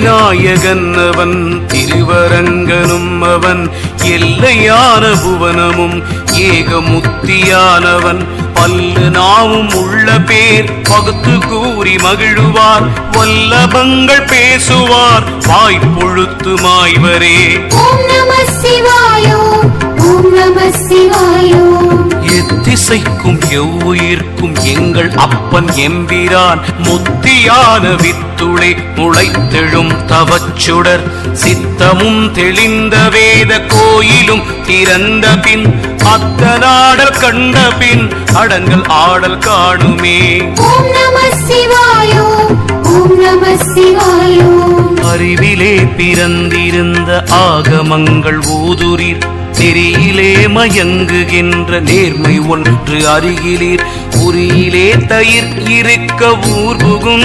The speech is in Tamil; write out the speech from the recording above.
விநாயகன் அவன் திருவரங்கனும் அவன் எல்லையான புவனமும் ஏகமுத்தியானவன் பல்லு நாவும் உள்ள பேர் பகுத்து கூறி மகிழுவார் வல்லபங்கள் பேசுவார் வாய்ப்பொழுத்து மாய்வரே. ஓம் நம சிவாயோ ஓம் நம சிவாயோ. எத்திசைக்கும் எவ்வுயிர்க்கும் எங்கள் அப்பன் எம்பிரான். முத்தியான வித்துளை முளைத்தெழும் தவச்சுடர். சித்தமும் தெளிந்த வேத கோயிலும் திறந்த பின் அத்தனாடல் கண்ட பின் அடங்கல் ஆடல் காணுமே. அறிவிலே பிறந்திருந்த ஆகமங்கள் ஊதுரீர் நெறியிலே மயங்குகின்ற நேர்மை ஒன்று அருகிலீர் உரியிலே தயிர் இருக்க ஊர்புகும்